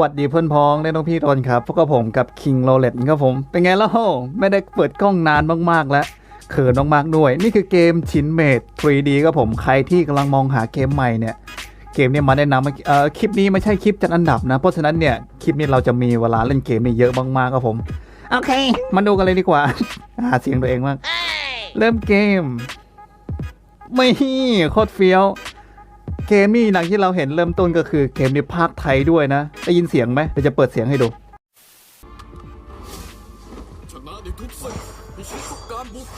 วัสดีเพื่อนพ้องและน้องพี่ตนครับพวกกับผมกับ King r o l e t ครับผม เป็นไงแล้วไม่ได้เปิดกล้องนานมาก ๆ แล้วเขินมากๆด้วย นี่คือเกมชินเมด 3D ครับผมใครที่กำลังมองหาเกมใหม่เนี่ย เกมเนี้มาแนะนำเอ่อคลิปนี้ไม่ใช่คลิปจัดอันดับนะ เพราะฉะนั้นเนี่ย คลิปนี้เราจะมีเวลาเล่นเกมนี่เยอะมากๆครับผม โอเค มาดูกันเลยดีกว่า หาเสียงตัวเองมาก เริ่มเกม ไม่โคตรเฟี้ยว เกมนี่หลังที่เราเห็นเริ่มต้นก็คือเกมในภาคไทยด้วยนะ ได้ยินเสียงไหมเดี๋ยวจะเปิดเสียงให้ดูชนะในทุกเส้นพิชิตทุกการบุก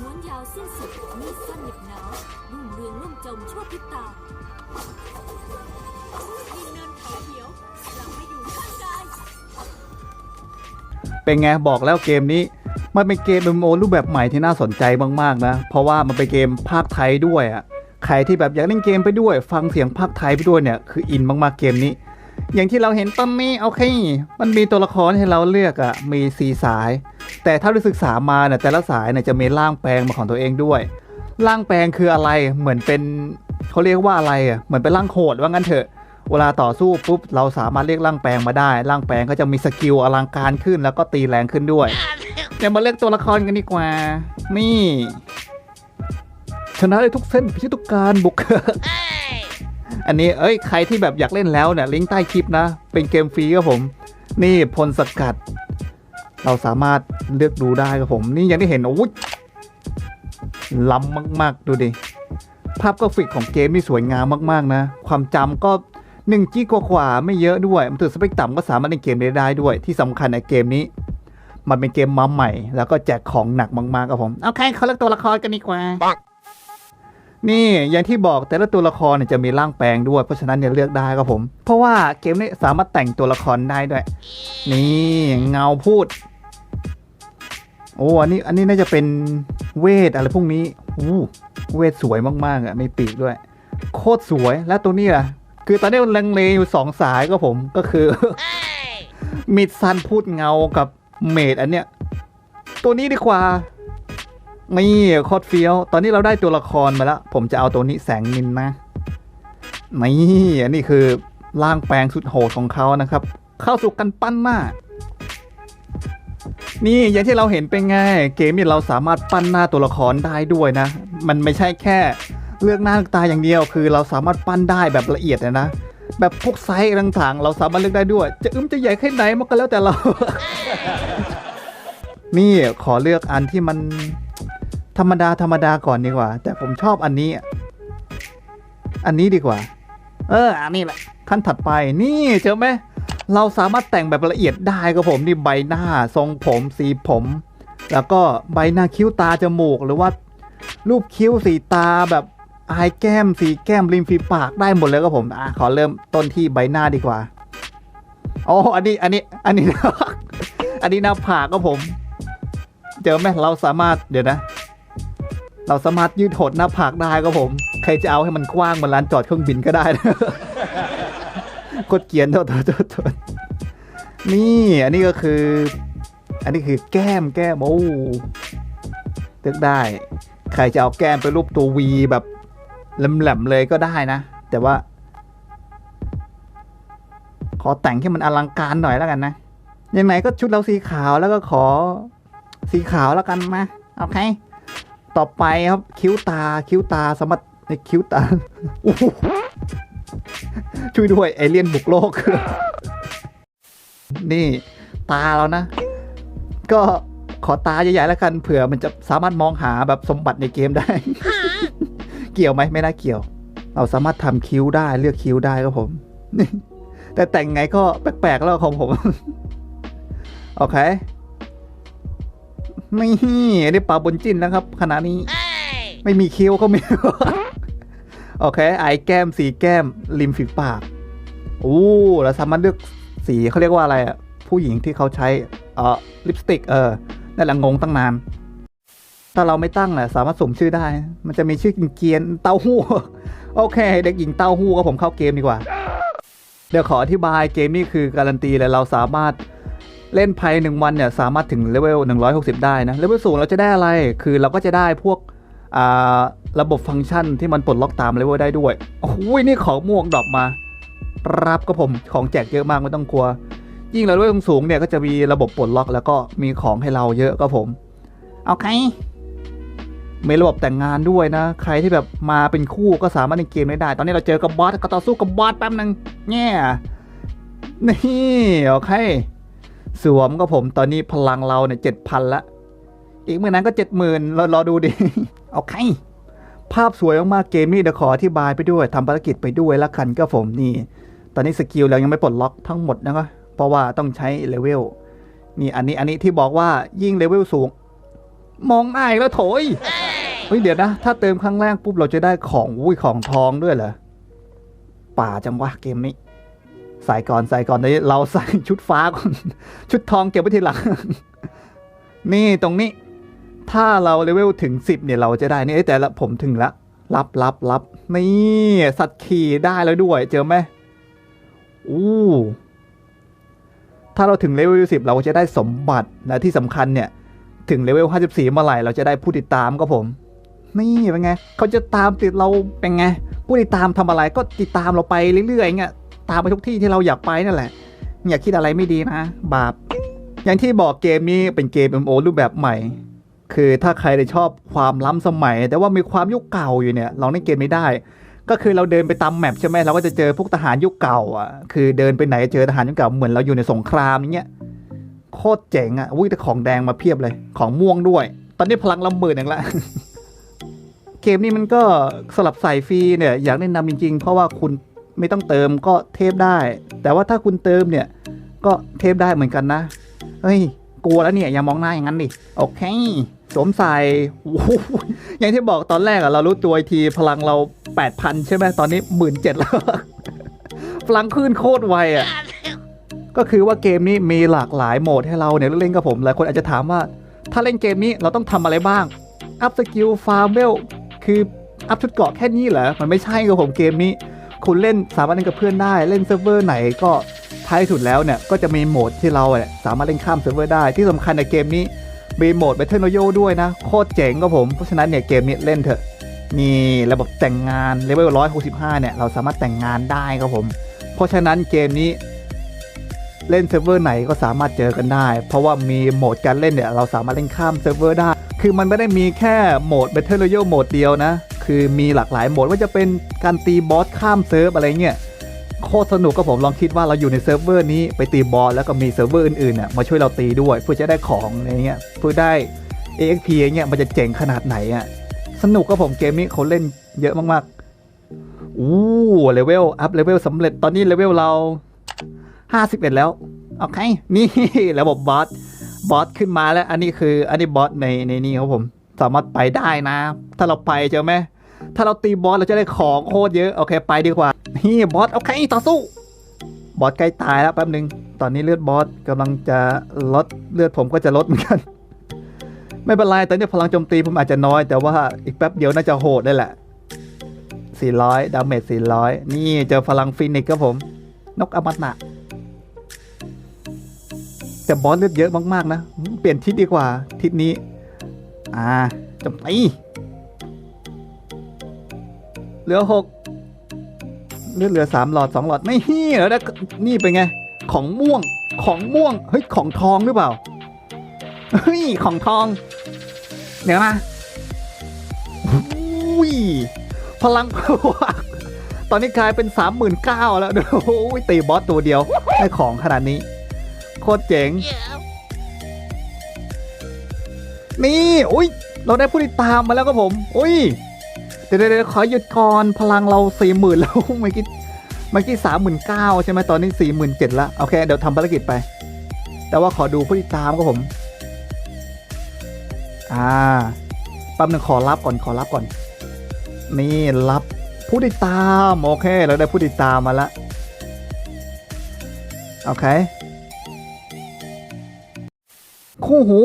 ม้วนยาวสิ้นสุดมีสั้นเหน็บหนาวรุ่งเรืองล่มจมชั่วพริบตาดินเนินเขาเขียวหลังไม่อยู่ข้างกายเป็นไงบอกแล้วเกมนี้ มันเป็นเกม MMO รูปแบบใหม่ที่น่าสนใจมากๆนะ เพราะว่ามันเป็นเกมภาคไทยด้วยอะ่ะใครที่แบบอยากเล่นเกมไปด้วย ฟังเสียงภาคไทยไปด้วยเนี่ยคืออินมากๆเกมนี้ อย่างที่เราเห็นตอนนี้โอเค มันมีตัวละครให้เราเลือกอะ่ะมีสีสาย แต่ถ้าได้ศึกษามาเนี่ยแต่ละสายเนี่ยจะมีร่างแปลงมาของตัวเองด้วยร่างแปลงคืออะไรเหมือนเป็นเขาเรียกว่าอะไรอะเหมือนเป็นร่างโหดว่างั้นเถอะเวลาต่อสู้ปุ๊บเราสามารถเรียกร่างแปลงมาได้ร่างแปลงก็จะมีสกิลอลังการขึ้นแล้วก็ตีแรงขึ้นด้วย เดี๋ยวมาเลือกตัวละครกันดีกว่า นี่ ชนะได้ทุกเส้นพิชิตทุกการบุก อันนี้เอ้ยใครที่แบบอยากเล่นแล้วเนี่ยลิงก์ใต้คลิปนะ เป็นเกมฟรีครับผม นี่พลสกัด เราสามารถเลือกดูได้ครับผม นี่ย่างที่เห็นโอ้ยล้ำมากๆ ดูดิ ภาพกราฟิกของเกมนี่สวยงามมากๆนะ ความจำก็1จีกว่าๆไม่เยอะด้วย มันถือสเปคต่ำก็สามารถเล่นเกมได้ได้ด้วย ที่สำคัญในเกมนี้ มันเป็นเกมมาใหม่ แล้วก็แจกของหนักมากๆครับผมโอเคเขาเลือกตัวละครกันดีกว่า นี่อย่างที่บอกแต่ละตัวละครเนี่ยจะมีร่างแปลงด้วย เพราะฉะนั้นเนี่ยเลือกได้ครับผม เพราะว่าเกมนี้สามารถแต่งตัวละครได้ด้วย นี่เงาพูด โอ้อันนี้อันนี้น่าจะเป็นเวทอะไรพวกนี้อู้เวทสวยมากๆอะมีปีกด้วย โคตรสวยแล้วตัวนี้ล่ะ คือตอนนี้มันลังเลอยู่สองสายก็ผมก็คือมิดซันพูดเงากับ เมดอันเนี้ย ตัวนี้ดีกว่านี่โคตรเฟี้ยว ตอนนี้เราได้ตัวละครมาแล้ว ผมจะเอาตัวนี้แสงนินนะนี่อันนี้คือร่างแปลงสุดโหดของเขานะครับ เข้าสู่กันปั้นหน้า นี่อย่างที่เราเห็นเป็นไง เกมนี้เราสามารถปั้นหน้าตัวละครได้ด้วยนะ มันไม่ใช่แค่ เลือกหน้าเลือกตาอย่างเดียว คือเราสามารถปั้นได้แบบละเอียดเลยนะ แบบพวกไซส์ต่างๆ เราสามารถเลือกได้ด้วย จะอึมจะใหญ่แค่ไหนมันก็แล้วแต่เรา นี่ขอเลือกอันที่มันธรรมดาธรรมดาก่อนดีกว่า แต่ผมชอบอันนี้ อันนี้ดีกว่า เออ อันนี้แหละ ขั้นถัดไปนี่เจอไหมเราสามารถแต่งแบบละเอียดได้ครับผมนี่ใบหน้าทรงผมสีผม แล้วก็ใบหน้าคิ้วตาจมูกหรือว่ารูปคิ้วสีตาแบบ อายแก้มสีแก้มริมฝีปากได้หมดเลยครับผมอะขอเริ่มต้นที่ใบหน้าดีกว่าอ๋ออันนี้อันนี้อันนี้ อันนี้หน้าผากครับผม เจอไหมเราสามารถเดี๋ยวนะ เราสามารถยืดหดหน้าผากได้ครับผม ใครจะเอาให้มันกว้างเหมือนลานจอดเครื่องบินก็ได้นะกดเกียนโทษโทษโทษโทษนี่อันนี้ก็คือ อันนี้คือแก้มแก้มโอ้เลือกได้ ใครจะเอาแก้มไปรูปตัววีแบบ แหลมๆเลยก็ได้นะ แต่ว่า ขอแต่งให้มันอลังการหน่อยแล้วกันนะยังไงก็ชุดเราสีขาวแล้วก็ขอสีขาวแล้วกันมาโอเคต่อไปครับคิ้วตาคิ้วตาสมารถในคิ้วตาช่วยด้วยเอเลี่ยนบุกโลก นี่ตาแล้วนะ ก็ขอตาใหญ่ๆแล้วกันเผื่อมันจะสามารถมองหาแบบสมบัติในเกมได้ เกี่ยวไหมไม่น่าเกี่ยว เราสามารถทำคิ้วได้เลือกคิ้วได้ครับผม แต่แต่งไงก็แปลกๆแล้วของผม โอเคไม่ได้ปลาบนจิ้นนะครับขณะนี้ ไม่มีคิ้วก็ไม่โอเค ไอแก้มสีแก้ม ริมฝีปากอู้เราสามารถเลือกสีเขาเรียกว่าอะไรอะผู้หญิงที่เขาใช้เอ่อลิปสติก เออนั่นแหละงงตั้งนาน ถ้าเราไม่ตั้งอะสามารถสมชื่อได้ มันจะมีชื่อเกียนเต้าหู้ โอเค เด็กหญิงเต้าหู้ก็ผมเข้าเกมดีกว่า เดี๋ยวขออธิบายเกมนี้คือการันตีเลยเราสามารถเล่นภายหนึ่งวันเนี่ยสามารถถึงเลเวล160 ได้นะเลเวลสูงเราจะได้อะไร คือเราก็จะได้พวกระบบฟังก์ชันที่มันปลดล็อกตามเลเวลได้ด้วยโอ้โหนี่ของม่วงดรอปมารับก็ผมของแจกเยอะมากไม่ต้องกลัว ยิ่งเราด้วยสูงเนี่ยก็จะมีระบบปลดล็อกแล้วก็มีของให้เราเยอะก็ผม เอาใคร มีระบบแต่งงานด้วยนะ ใครที่แบบมาเป็นคู่ก็สามารถเล่นเกมได้ ตอนนี้เราเจอกับบอสก็ต่อสู้กับบอสแป๊บนึงแง่นี่โอเค สวมก็ผมตอนนี้พลังเราเนี่ยเจ็ดพันละ อีกเมื่อนั้นก็เจ็ดหมื่นเรารอดูดิโอเคภาพสวยมากๆเกมนี้เดี๋ยวขออธิบายไปด้วยทำภารกิจไปด้วยละกันก็ผมนี่ ตอนนี้สกิลเรายังไม่ปลดล็อกทั้งหมดนะครับเพราะว่าต้องใช้เลเวลนี่อันนี้อันนี้ที่บอกว่ายิ่งเลเวลสูง มองง่ายแล้วโถย เฮ้ยเดี๋ยวนะ ถ้าเติมครั้งแรกปุ๊บเราจะได้ของอุ้ยของทองด้วยเหรอ ป่าจังวะเกมนี้ ใส่ก่อนใส่ก่อนเดี๋ยวเราใส่ชุดฟ้าก่อน ชุดทองเก็บไว้ทีหลัง นี่ตรงนี้ ถ้าเราเลเวลถึง 10 เนี่ยเราจะได้นี่แต่ละผมถึงละรับรับรับนี่สัตว์ขี่ได้แล้วด้วย เจอไหมอู้ถ้าเราถึงเลเวล10เราจะได้สมบัติและที่สำคัญเนี่ย ถึงเลเวล 54 เมื่อไหร่เราจะได้ผู้ติดตามก็ผม นี่เป็นไงเขาจะตามติดเราเป็นไงผู้ติดตามทำอะไรก็ติดตามเราไปเรื่อยๆเงี้ยตามไปทุกที่ที่เราอยากไปนั่นแหละอย่าคิดอะไรไม่ดีนะ บาป อย่างที่บอกเกมนี้เป็นเกม MMO รูปแบบใหม่ คือถ้าใครได้ชอบความล้ำสมัย แต่ว่ามีความยุคเก่าอยู่เนี่ย เราเล่นเกมไม่ได้ ก็คือเราเดินไปตามแมปใช่ไหมเราก็จะเจอพวกทหารยุคเก่าอะคือเดินไปไหนเจอทหารยุคเก่าเหมือนเราอยู่ในสงครามอย่างเงี้ยโคตรเจ๋งอะอุ้ยแต่ของแดงมาเพียบเลย ของม่วงด้วย ตอนนี้พลังลำเบิดอย่างละ เกมนี้มันก็สลับใส่ฟรีเนี่ยอยากแนะนำจริงๆ เพราะว่าคุณไม่ต้องเติมก็เทปได้ แต่ว่าถ้าคุณเติมเนี่ยก็เทปได้เหมือนกันนะ เฮ้ยกลัวแล้วเนี่ยอย่ามองหน้าอย่างนั้นดิ โอเคสวมใส่อย่างที่บอกตอนแรกอะเรารู้ตัวอีกทีพลังเรา 8,000 ใช่ไหมตอนนี้ 17,000แล้ว พลังขึ้นโคตรไวอะก็คือว่าเกมนี้มีหลากหลายโหมดให้เราเนี่ยเล่นกับผมหลายคนอาจจะถามว่า ถ้าเล่นเกมนี้เราต้องทำอะไรบ้างอัพสกิลฟาร์มเวล คืออัพชุดเกาะแค่นี้เหรอ มันไม่ใช่กับผมเกมนี้ คุณเล่นสามารถเล่นกับเพื่อนได้ เล่นเซิร์ฟเวอร์ไหนก็ท้ายสุดแล้วเนี่ย ก็จะมีโหมดที่เราเนี่ยสามารถเล่นข้ามเซิร์ฟเวอร์ได้ ที่สำคัญในเกมนี้มีโหมด Battle Royale ด้วยนะ โคตรเจ๋งกับผม เพราะฉะนั้นเนี่ยเกมนี้เล่นเถอะ มีระบบแต่งงานเลเวล165 เนี่ย เราสามารถแต่งงานได้ครับผม เพราะฉะนั้นเกมนี้เล่นเซิร์ฟเวอร์ไหนก็สามารถเจอกันได้ เพราะว่ามีโหมดการเล่นเนี่ยเราสามารถเล่นข้ามเซิร์ฟเวอร์ได้ คือมันไม่ได้มีแค่โหมด Battle Royale โหมดเดียวนะ คือมีหลากหลายโหมดว่าจะเป็นการตีบอสข้ามเซิร์ฟอะไรเงี้ยโคตรสนุกก็ผมลองคิดว่าเราอยู่ในเซิร์ฟเวอร์นี้ไปตีบอสแล้วก็มีเซิร์ฟเวอร์อื่นๆเนี่ยมาช่วยเราตีด้วยเพื่อจะได้ของอะไรเงี้ยเพื่อได้ AXP อย่างเงี้ยมันจะเจ๋งขนาดไหนอะสนุกก็ผมเกมนี้เขาเล่นเยอะมากๆอู้เลเวลอัพเลเวลสำเร็จตอนนี้เลเวลเรา51 แล้วโอเคนี่ระบบบอส บอสขึ้นมาแล้ว อันนี้คือ อันนี้บอสในในนี้ครับผม สามารถไปได้นะ ถ้าเราไปเจอไหมถ้าเราตีบอสเราจะได้ของโคตรเยอะ โอเคไปดีกว่านี่บอสโอเคต่อสู้ บอสใกล้ตายแล้วแป๊บหนึ่งตอนนี้เลือดบอสกำลังจะลดเลือดผมก็จะลดเหมือนกัน ไม่เป็นไรตอนนี้พลังโจมตีผมอาจจะน้อย แต่ว่าอีกแป๊บเดียวน่าจะโหดได้แหละ 400 ดาเมจ400 นี่เจอพลังฟินิกส์ครับผม นกอมตะ แต่บอสเลือดเยอะมากๆนะ เปลี่ยนทิศดีกว่า ทิศนี้ อ่าจมตีเหลือหกเลือดเหลือสามหลอดสองหลอดไม่เฮียแล้วนะนี่เป็นไง ของม่วงของม่วง เฮ้ย ของทองหรือเปล่า เฮ้ย ของทอง เดี๋ยวนะอุ้ยพลังตอนนี้กลายเป็นสามหมื่นเก้าแล้วโอ้โหตีบอสตัวเดียวได้ของขนาดนี้ โคตรเจ๋ง นี่อุ้ยเราได้ผู้ติดตามมาแล้วครับผม อุ้ย เดี๋ยวเดี๋ยวขอหยุดก่อน พลังเราสี่หมื่นแล้วเมื่อกี้เมื่อกี้สามหมื่นเก้าใช่ไหมตอนนี้สี่หมื่นเจ็ดละโอเค เดี๋ยวทำภารกิจไป แต่ว่าขอดูผู้ติดตามครับผม อ่าแป๊บนึงขอรับก่อนขอรับก่อน นี่รับผู้ติดตาม โอเค เราได้ผู้ติดตามมาละโอเค คู่หู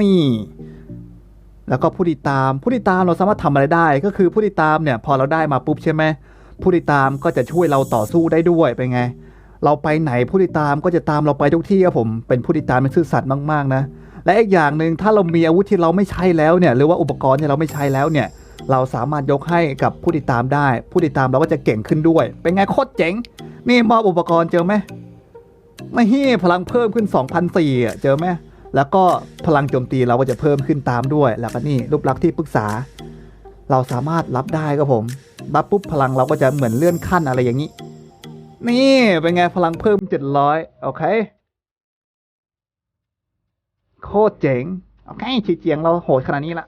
นี่แล้วก็ผู้ติดตามผู้ติดตามเราสามารถทำอะไรได้ ก็คือผู้ติดตามเนี่ยพอเราได้มาปุ๊บใช่ไหมผู้ติดตามก็จะช่วยเราต่อสู้ได้ด้วยเป็นไง เราไปไหนผู้ติดตามก็จะตามเราไปทุกที่ครับผมเป็นผู้ติดตามเป็นซื่อสัตย์มากๆนะและอีกอย่างหนึ่งถ้าเรามีอาวุธที่เราไม่ใช้แล้วเนี่ยหรือว่าอุปกรณ์ที่เราไม่ใช้แล้วเนี่ยเราสามารถยกให้กับผู้ติดตามได้ ผู้ติดตามเราก็จะเก่งขึ้นด้วย เป็นไงโคตรเจ๋ง นี่มอบอุปกรณ์เจอไหมไม่ฮี่พลังเพิ่มขึ้น2,004อะเจอไหม แล้วก็พลังโจมตีเราก็จะเพิ่มขึ้นตามด้วย แล้วก็นี่รูปลักษณ์ที่ปรึกษา เราสามารถรับได้ครับผมรับปุ๊บพลังเราก็จะเหมือนเลื่อนขั้นอะไรอย่างนี้ นี่เป็นไงพลังเพิ่ม 700 โอเค โคตรเจ๋ง โอเคฉีเจียงเราโหดขนาดนี้ละ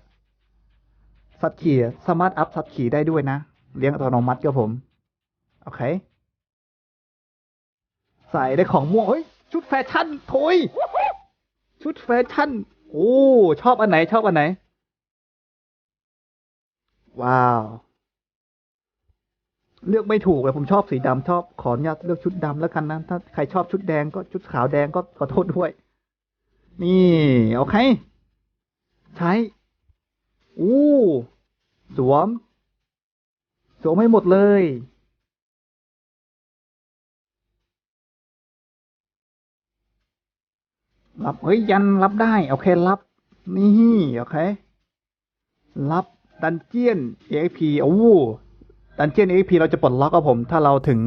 สัตว์ขี่สามารถอัพสัตว์ขี่ได้ด้วยนะ เลี้ยงอัตโนมัติครับผม โอเค ใส่ได้ของม่วงเฮ้ยชุดแฟชั่นโถย ชุดแฟชั่น โอ้ ชอบอันไหน ชอบอันไหน ว้าว เลือกไม่ถูกเลยผมชอบสีดำชอบขออนุญาตเลือกชุดดำแล้วกันนะ ถ้าใครชอบชุดแดงก็ชุดขาวแดงก็ขอโทษด้วย นี่โอเค ใช้ อู้ สวม สวมให้หมดเลย รับเฮ้ยยันรับได้ โอเครับ นี่โอเค รับดันเจียน EXP โอ้ดันเจียน EXP เราจะปลดล็อกครับผม ถ้าเราถึง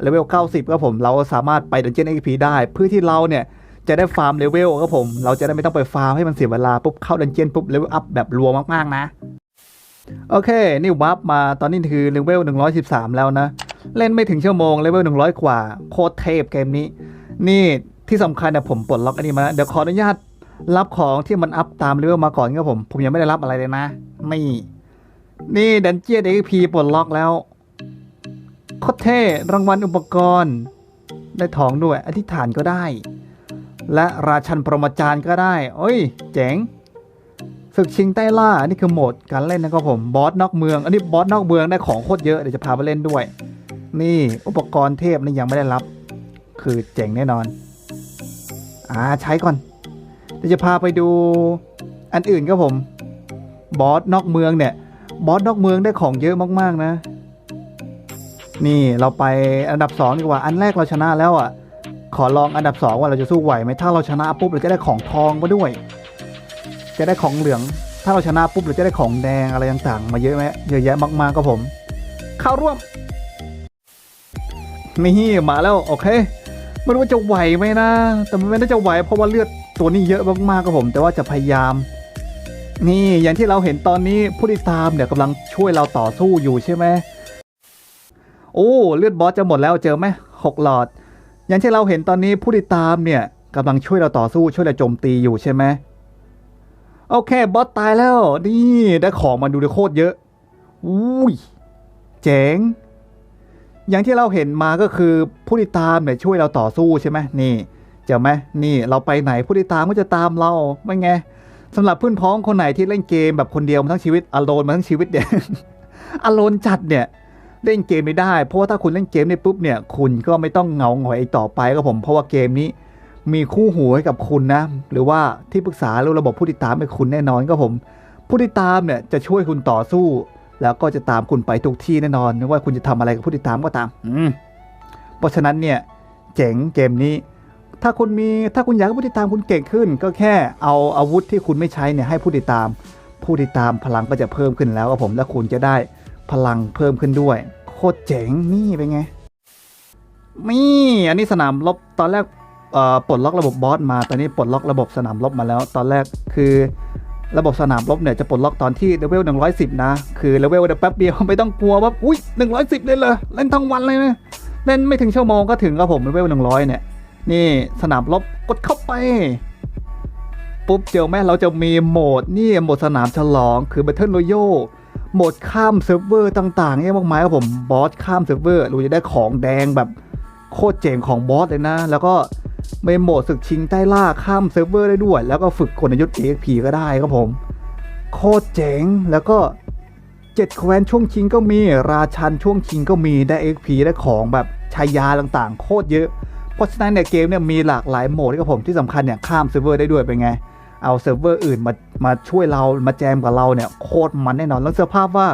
เลเวล 90ครับผม เราสามารถไปดันเจียน EXP ได้ เพื่อที่เราเนี่ยจะได้ฟาร์มเลเวลครับผม เราจะได้ไม่ต้องไปฟาร์มให้มันเสียเวลาปุ๊บเข้าดันเจียนปุ๊บเลเวลอัพแบบรัวมากๆนะ โอเค นี่วับมาตอนนี้คือเลเวล 113 แล้วนะ เล่นไม่ถึงชั่วโมงเลเวล 100 กว่า โคตรเทพเกมนี้ นี่ ที่สำคัญเนี่ยผมปลดล็อกอันนี้มาแล้วเดี๋ยวขออนุญาตรับของที่มันอัพตามเลเวลมาก่อนครับผม ผมยังไม่ได้รับอะไรเลยนะ นี่ นี่ดันเจียนเอ็กพีปลดล็อกแล้วโคตรเท่รางวัลอุปกรณ์ ได้ทองด้วย อธิษฐานก็ได้ และราชันปรมาจารย์ก็ได้เอ้ย เจ๋งศึกชิงใต้ล่าอันนี้คือโหมดการเล่นนะครับผม บอสนอกเมือง อันนี้บอสนอกเมืองได้ของโคตรเยอะ เดี๋ยวจะพาไปเล่นด้วย นี่อุปกรณ์เทพนี่ยังไม่ได้รับ คือเจ๋งแน่นอน อ่าใช้ก่อนเดี๋ยวจะพาไปดูอันอื่นครับผม บอสนอกเมืองเนี่ย บอสนอกเมืองได้ของเยอะมากๆนะ นี่เราไปอันดับสองดีกว่าอันแรกเราชนะแล้วอะ ขอลองอันดับสองว่าเราจะสู้ไหวไหมถ้าเราชนะปุ๊บเราจะได้ของทองมาด้วย จะได้ของเหลือง ถ้าเราชนะปุ๊บเราจะได้ของแดงอะไรต่างๆ มาเยอะไหมเยอะแยะมากๆครับผม เข้าร่วมนี่มาแล้วโอเค ม่รู้ว่าจะไหวไหมนะ แต่มันไม่น่าจะไหวเพราะว่าเลือดตัวนี้เยอะมากๆครับผม แต่ว่าจะพยายาม นี่อย่างที่เราเห็นตอนนี้ผู้ติดตามเนี่ยกำลังช่วยเราต่อสู้อยู่ใช่ไหมโอ้เลือดบอสจะหมดแล้วเจอไหมหกหลอด อย่างที่เราเห็นตอนนี้ผู้ติดตามเนี่ยกำลังช่วยเราต่อสู้ช่วยเราโจมตีอยู่ใช่ไหมโอเคบอสตายแล้ว นี่ได้ของมาดูดโคตรเยอะอุ้ยเจ๋ง อย่างที่เราเห็นมาก็คือผู้ติดตามเนี่ยช่วยเราต่อสู้ใช่ไหมนี่เจอไหมนี่เราไปไหนผู้ติดตามก็จะตามเราไม่ไงสำหรับเพื่อนพ้องคนไหนที่เล่นเกมแบบคนเดียวมาทั้งชีวิตอโลนมาทั้งชีวิตเนี่ยอโลนจัดเนี่ยเล่นเกมไม่ได้ เพราะว่าถ้าคุณเล่นเกมเนี่ยปุ๊บเนี่ยคุณก็ไม่ต้องเหงาหงอยอีกต่อไปครับผม เพราะว่าเกมนี้มีคู่หูให้กับคุณนะ หรือว่าที่ปรึกษาหรือระบบผู้ติดตามให้คุณแน่นอนครับผม ผู้ติดตามเนี่ยจะช่วยคุณต่อสู้ แล้วก็จะตามคุณไปทุกที่แน่นอนไม่ว่าคุณจะทำอะไรกับผู้ติดตามก็ตาม อืมเพราะฉะนั้นเนี่ยเจ๋งเกมนี้ ถ้าคุณมีถ้าคุณอยากให้ผู้ติดตามคุณเก่งขึ้น ก็แค่เอาอาวุธที่คุณไม่ใช้เนี่ยให้ผู้ติดตาม ผู้ติดตามพลังก็จะเพิ่มขึ้นแล้วครับผมและคุณจะได้พลังเพิ่มขึ้นด้วย โคตรเจ๋งนี่เป็นไงนี่อันนี้สนามรบตอนแรกเอ่อปลดล็อกระบบบอสมาตอนนี้ปลดล็อกระบบสนามรบมาแล้ว ตอนแรกคือ ระบบสนามรบเนี่ยจะปลดล็อกตอนที่เลเวล 110 นะ คือเลเวลเดี๋ยวแป๊บเดียวไม่ต้องกลัวว่าอุ้ย110 เลยเลยเล่นทั้งวันเลยนะเล่นไม่ถึงชั่วโมงก็ถึงครับผมเลเวล 100 เนี่ย นี่สนามรบกดเข้าไป ปุ๊บเจอแม่เราจะมีโหมดนี่โหมดสนามฉลองคือ Battle Royale โหมดข้ามเซิร์ฟเวอร์ต่างๆเนี่ยมากมายครับผมบอสข้ามเซิร์ฟเวอร์เราจะได้ของแดงแบบโคตรเจ๋งของบอสเลยนะ แล้วก็ ในโหมดศึกชิงใต้ล่าข้ามเซิร์ฟเวอร์ได้ด้วย แล้วก็ฝึกกลยุทธ์ EXP ก็ได้ครับผม โคตรเจ๋ง แล้วก็เจ็ดแคว้นช่วงชิงก็มี ราชันช่วงชิงก็มีได้ XP ได้ของแบบชายาต่างๆ โคตรเยอะ เพราะฉะนั้นเนี่ยเกมเนี่ยมีหลากหลายโหมดครับผมที่สำคัญเนี่ยข้ามเซิร์ฟเวอร์ได้ด้วยเป็นไง เอาเซิร์ฟเวอร์อื่นมามาช่วยเรามาแจมกับเราเนี่ยโคตรมันแน่นอนแล้วเสื้อภาว่า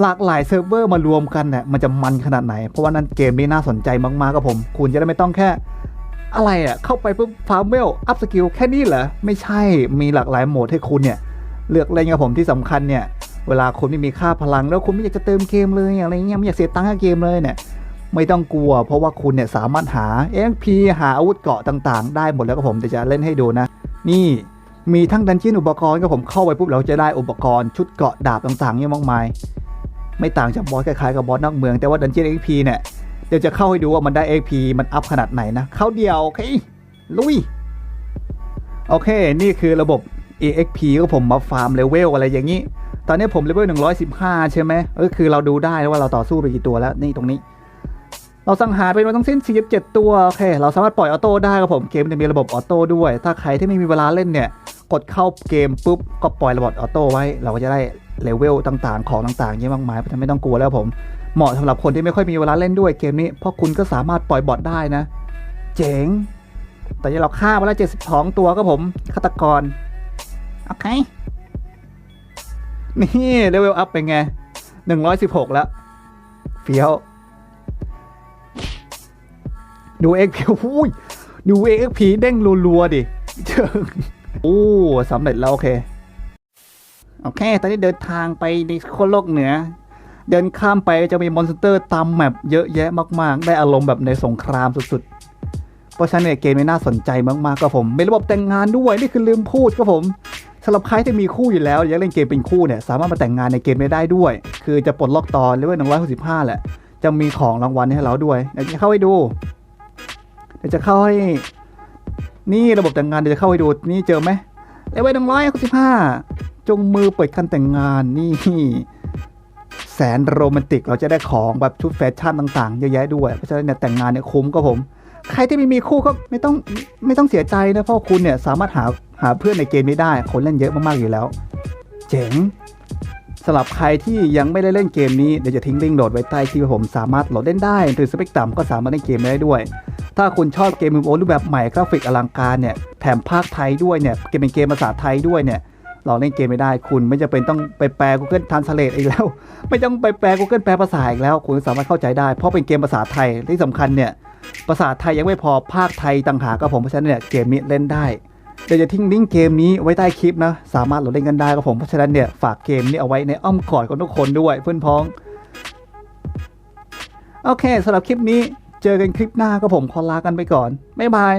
หลากหลายเซิร์ฟเวอร์มารวมกันเนี่ยมันจะมันขนาดไหน เพราะว่านั้นเกมนี้น่าสนใจมากๆครับผม คุณจะได้ไม่ต้องแค่ อะไรอะ เข้าไปปุ๊บฟาร์มเวลอัพสกิลแค่นี้เหรอ ไม่ใช่มีหลากหลายโหมดให้คุณเนี่ย เลือกเล่นกับผมที่สำคัญเนี่ย เวลาคุณไม่มีค่าพลังแล้วคุณไม่อยากจะเติมเกมเลยอะไรเงี้ยไม่อยากเสียตังค์กับเกมเลยเนี่ยไม่ต้องกลัว เพราะว่าคุณเนี่ยสามารถหา XP หาอาวุธเกาะต่างๆ ได้หมดแล้วกับผมเดี๋ยวจะเล่นให้ดูนะ นี่มีทั้งดันเจียนอุปกรณ์กับผมเข้าไปปุ๊บเราจะได้อุปกรณ์ชุดเกาะดาบต่างๆเนี่มากมาย ไม่ต่างจากบอสคล้ายๆกับบอสนอกเมืองแต่ว่าดันเจียน XP เนี่ย เดี๋ยวจะเข้าให้ดูว่ามันได้ XP มันอัพขนาดไหนนะ เข้าเดียวโอเคลุย โอเค นี่คือระบบ EXP ก็ผมมาฟาร์มเลเวลอะไรอย่างนี้ ตอนนี้ผมเลเวล115 ใช่ไหมเออคือเราดูได้ว่าเราต่อสู้ไปกี่ตัวแล้ว นี่ตรงนี้ เราสังหารไปทั้งสิ้น 47 ตัว โอเค เราสามารถปล่อยออโต้ได้ครับผม เกมจะมีระบบออโต้ด้วย ถ้าใครที่ไม่มีเวลาเล่นเนี่ย กดเข้าเกมปุ๊บ ก็ปล่อยระบบออโต้ไว้ เราก็จะได้เลเวลต่างๆ ของต่างๆเยอะมากมายเพราะฉะนั้นไม่ต้องกลัวแล้วผม เหมาะสำหรับคนที่ไม่ค่อยมีเวลาเล่นด้วยเกมนี้ เพราะคุณก็สามารถปล่อยบอทได้นะ เจ๋ง แตอนนี้เราฆ่ามาแล้ว72 ตัวครับผมฆาตกร โอเค นี่เลเวลอัพเป็นไง 116 แล้ว เฟี้ยว ดูเอ็กพีอุ้ยดูเอ็กพีเด้งรัวๆดิเชิงโอ้สำเร็จแล้วโอเค โอเค ตอนนี้เดินทางไปในโคโลกเหนือ เดินข้ามไปจะมีมอนสเตอร์ตามแมปเยอะแยะมาก ๆ ได้อารมณ์แบบในสงครามสุดๆ เพราะฉะนั้นเนี่ยเกมนี้น่าสนใจมาก ๆ ก็ผมมีระบบแต่งงานด้วย นี่คือลืมพูดก็ผมสำหรับใครที่มีคู่อยู่แล้วอยากเล่นเกมเป็นคู่เนี่ยสามารถมาแต่งงานในเกมได้ด้วย คือจะปลดล็อกตอนเลเวล165 แหละ จะมีของรางวัลให้เราด้วยเดี๋ยวจะเข้าให้ดูเดี๋ยวจะเข้าให้ นี่ระบบแต่งงานเดี๋ยวจะเข้าให้ดูนี่เจอไหมเลเวล165จงมือเปิดคันแต่งงานนี่ แสนโรแมนติก เราจะได้ของแบบชุดแฟชั่นต่างๆ เยอะแยะด้วย เพราะฉะนั้นเนี่ยแต่งงานเนี่ยคุ้มก็ผม ใครที่ไม่มีคู่ก็ไม่ต้องไม่ต้องเสียใจนะเพราะคุณเนี่ยสามารถหาหาเพื่อนในเกมนี้ได้ คนเล่นเยอะมากๆอยู่แล้ว เจ๋งสำหรับใครที่ยังไม่ได้เล่นเกมนี้เดี๋ยวจะทิ้งลิงก์โหลดไว้ใต้คลิปให้ผมสามารถโหลดเล่นได้หรือสเปคต่ำก็สามารถเล่นเกมได้ด้วย ถ้าคุณชอบเกมมือโอรูปแบบใหม่กราฟิกอลังการเนี่ยแถมภาคไทยด้วยเนี่ยเกมเป็นเกมภาษาไทยด้วยเนี่ย เราเล่นเกมไม่ได้ คุณไม่จำเป็นต้องไปแปล Google Translate อีกแล้ว ไม่ต้องไปแปล Google แปลภาษาอีกแล้ว คุณสามารถเข้าใจได้ เพราะเป็นเกมภาษาไทยที่สำคัญเนี่ยภาษาไทยยังไม่พอภาคไทยต่างหากครับผมเพราะฉะนั้นเนี่ยเกมนี้เล่นได้เดี๋ยวจะทิ้งลิงก์เกมนี้ไว้ใต้คลิปนะสามารถโหลดเล่นกันได้ครับผมเพราะฉะนั้นเนี่ยฝากเกมนี้เอาไว้ในอ้อมกอดของทุกคนด้วยเพื่อนพ้องโอเคสำหรับคลิปนี้เจอกันคลิปหน้าก็ผมขอลากันไปก่อน บ๊ายบาย